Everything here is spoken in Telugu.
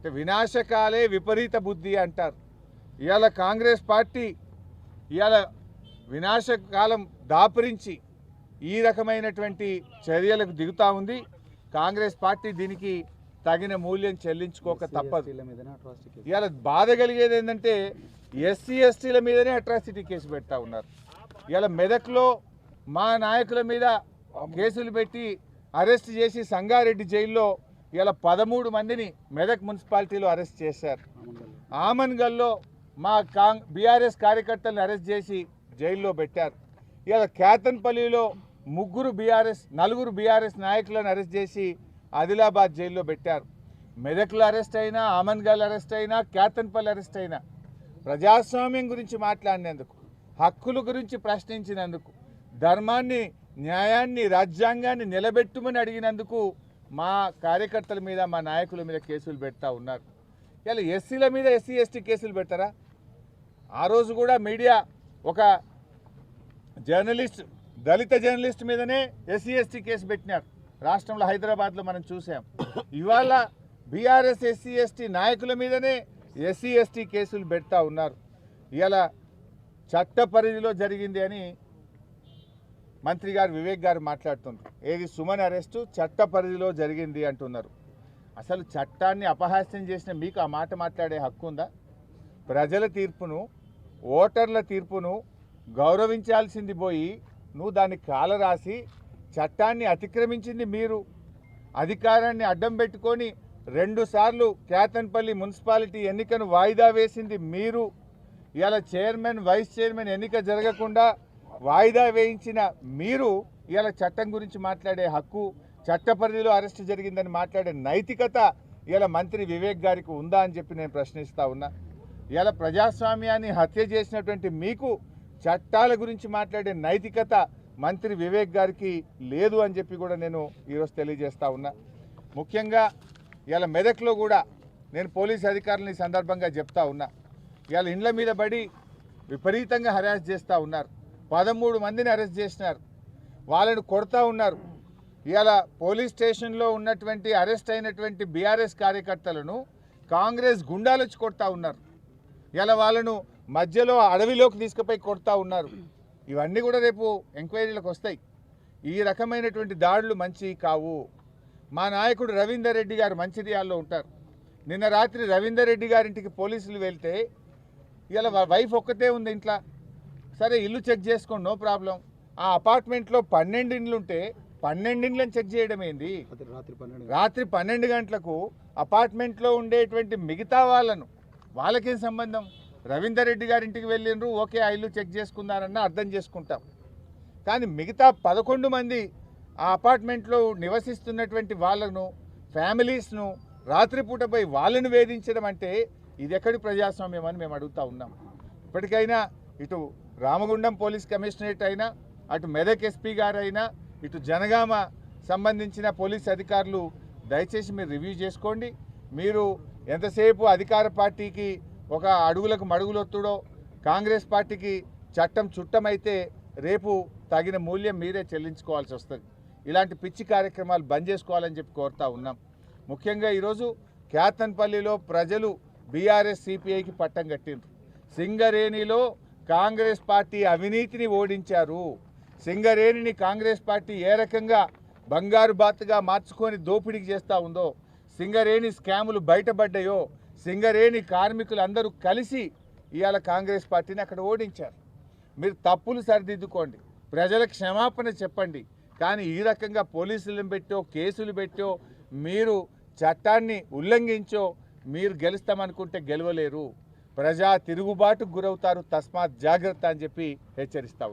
అంటే వినాశకాలే విపరీత బుద్ధి అంటారు. ఇవాళ కాంగ్రెస్ పార్టీ ఇవాళ వినాశకాలం దాపురించి ఈ రకమైనటువంటి చర్యలకు దిగుతా ఉంది. కాంగ్రెస్ పార్టీ దీనికి తగిన మూల్యం చెల్లించుకోక తప్పదు. ఇవాళ బాధ కలిగేది ఏంటంటే ఎస్సీ ఎస్టీల మీదనే అట్రాసిటీ కేసు పెడతా ఉన్నారు. ఇవాళ మెదక్లో మా నాయకుల మీద కేసులు పెట్టి అరెస్ట్ చేసి సంగారెడ్డి జైల్లో ఇలా పదమూడు మందిని మెదక్ మున్సిపాలిటీలో అరెస్ట్ చేశారు. ఆమన్గల్లో మా కాంగ్ బీఆర్ఎస్ కార్యకర్తలను అరెస్ట్ చేసి జైల్లో పెట్టారు. ఇలా కేతన్పల్లిలో ముగ్గురు బీఆర్ఎస్ నలుగురు బీఆర్ఎస్ నాయకులను అరెస్ట్ చేసి ఆదిలాబాద్ జైల్లో పెట్టారు. మెదక్లో అరెస్ట్ అయినా ఆమన్గల్ అరెస్ట్ అయినా కేతన్పల్లి అరెస్ట్ అయినా ప్రజాస్వామ్యం గురించి మాట్లాడినందుకు హక్కుల గురించి ప్రశ్నించినందుకు ధర్మాన్ని న్యాయాన్ని రాజ్యాంగాన్ని నిలబెట్టుమని అడిగినందుకు మా కార్యకర్తల మీద మా నాయకుల మీద కేసులు పెడతా ఉన్నారు. ఇలా ఎస్సీల మీద ఎస్సీ ఎస్టీ కేసులు పెడతారా? ఆ రోజు కూడా మీడియా ఒక జర్నలిస్ట్ దళిత జర్నలిస్ట్ మీదనే ఎస్సీ ఎస్టీ కేసు పెట్టినారు. రాష్ట్రంలో హైదరాబాద్లో మనం చూసాం. ఇవాళ బీఆర్ఎస్ ఎస్సీ ఎస్టీ నాయకుల మీదనే ఎస్సీ ఎస్టీ కేసులు పెడతా ఉన్నారు. ఇలా చట్ట పరిధిలో జరిగింది అని మంత్రి గారు వివేక్ గారు మాట్లాడుతున్నారు ఏది సుమన్ అరెస్టు చట్ట పరిధిలో జరిగింది అంటున్నారు. అసలు చట్టాన్ని అపహాస్యం చేసిన మీకు ఆ మాట మాట్లాడే హక్కు ఉందా? ప్రజల తీర్పును ఓటర్ల తీర్పును గౌరవించాల్సింది పోయి నువ్వు దాన్ని కాలరాసి చట్టాన్ని అతిక్రమించింది మీరు. అధికారాన్ని అడ్డం పెట్టుకొని రెండుసార్లు కేతన్పల్లి మున్సిపాలిటీ ఎన్నికను వాయిదా వేసింది మీరు. ఇవాళ చైర్మన్ వైస్ చైర్మన్ ఎన్నిక జరగకుండా వాయిదా వేయించిన మీరు ఇలా చట్టం గురించి మాట్లాడే హక్కు చట్ట పరిధిలో అరెస్ట్ జరిగిందని మాట్లాడే నైతికత ఇలా మంత్రి వివేక్ గారికి ఉందా అని చెప్పి నేను ప్రశ్నిస్తా ఉన్నా. ఇలా ప్రజాస్వామ్యాన్ని హత్య చేసినటువంటి మీకు చట్టాల గురించి మాట్లాడే నైతికత మంత్రి వివేక్ గారికి లేదు అని చెప్పి కూడా నేను ఈరోజు తెలియజేస్తా ఉన్నా. ముఖ్యంగా ఇలా మెదక్లో కూడా నేను పోలీస్ అధికారులని సందర్భంగా చెప్తా ఉన్నా. ఇలా ఇండ్ల మీద పడి విపరీతంగా హరాస్ చేస్తూ ఉన్నారు. పదమూడు మందిని అరెస్ట్ చేసినారు. వాళ్ళని కొడతా ఉన్నారు. ఇవాళ పోలీస్ స్టేషన్లో ఉన్నటువంటి అరెస్ట్ అయినటువంటి బీఆర్ఎస్ కార్యకర్తలను కాంగ్రెస్ గుండాలు వచ్చి కొడతా ఉన్నారు. ఇలా వాళ్ళను మధ్యలో అడవిలోకి తీసుకుపోయి కొడతా ఉన్నారు. ఇవన్నీ కూడా రేపు ఎంక్వైరీలకు వస్తాయి. ఈ రకమైనటువంటి దాడులు మంచి కావు. మా నాయకుడు రవీందర్ రెడ్డి గారు మంచిర్యాలలో ఉంటారు. నిన్న రాత్రి రవీందర్ రెడ్డి గారింటికి పోలీసులు వెళ్తే ఇలా వైఫ్ ఒక్కతే ఉంది ఇంట్లో. సరే ఇల్లు చెక్ చేసుకోండి నో ప్రాబ్లం. ఆ అపార్ట్మెంట్లో పన్నెండు ఇండ్లు ఉంటే పన్నెండు ఇండ్లను చెక్ చేయడం ఏంది? రాత్రి పన్నెండు గంటలకు. అపార్ట్మెంట్లో ఉండేటువంటి మిగతా వాళ్ళను వాళ్ళకేం సంబంధం? రవీందర్ రెడ్డి గారింటికి వెళ్ళిండ్రు ఓకే ఆ ఇల్లు చెక్ చేసుకున్నారన్న అర్థం చేసుకుంటాం. కానీ మిగతా పదకొండు మంది ఆ అపార్ట్మెంట్లో నివసిస్తున్నటువంటి వాళ్ళను ఫ్యామిలీస్ను రాత్రిపూట పోయి వాళ్ళను వేధించడం అంటే ఇది ఎక్కడి ప్రజాస్వామ్యం అని మేము అడుగుతా ఉన్నాం. ఇప్పటికైనా ఇటు రామగుండం పోలీస్ కమిషనరేట్ అయినా అటు మెదక్ ఎస్పీ గారైనా ఇటు జనగామ సంబంధించిన పోలీస్ అధికారులు దయచేసి మీరు రివ్యూ చేసుకోండి. మీరు ఎంతసేపు అధికార పార్టీకి ఒక అడుగులకు మడుగులొత్తుడో కాంగ్రెస్ పార్టీకి చట్టం చుట్టమైతే రేపు తగిన మూల్యం మీరే చెల్లించుకోవాల్సి వస్తుంది. ఇలాంటి పిచ్చి కార్యక్రమాలు బంద్ చేసుకోవాలని చెప్పి కోరుతా ఉన్నాం. ముఖ్యంగా ఈరోజు క్యాతన్పల్లిలో ప్రజలు బీఆర్ఎస్ సిపిఐకి పట్టం కట్టిండ్రు. సింగరేణిలో కాంగ్రెస్ పార్టీ అవినీతిని ఓడించారు. సింగరేణిని కాంగ్రెస్ పార్టీ ఏ రకంగా బంగారు బాతుగా మార్చుకొని దోపిడీకి చేస్తూ ఉందో సింగరేణి స్కాములు బయటపడ్డాయో సింగరేణి కార్మికులు అందరూ కలిసి ఇవాళ కాంగ్రెస్ పార్టీని అక్కడ ఓడించారు. మీరు తప్పులు సరిదిద్దుకోండి. ప్రజల క్షమాపణ చెప్పండి. కానీ ఈ రకంగా పోలీసులను పెట్టో కేసులు పెట్టో మీరు చట్టాన్ని ఉల్లంఘించో మీరు గెలుస్తామనుకుంటే గెలవలేరు. ప్రజా తిరుగుబాటుకు గురవుతారు. తస్మాత్ జాగ్రత్త అని చెప్పి హెచ్చరిస్తా ఉన్నారు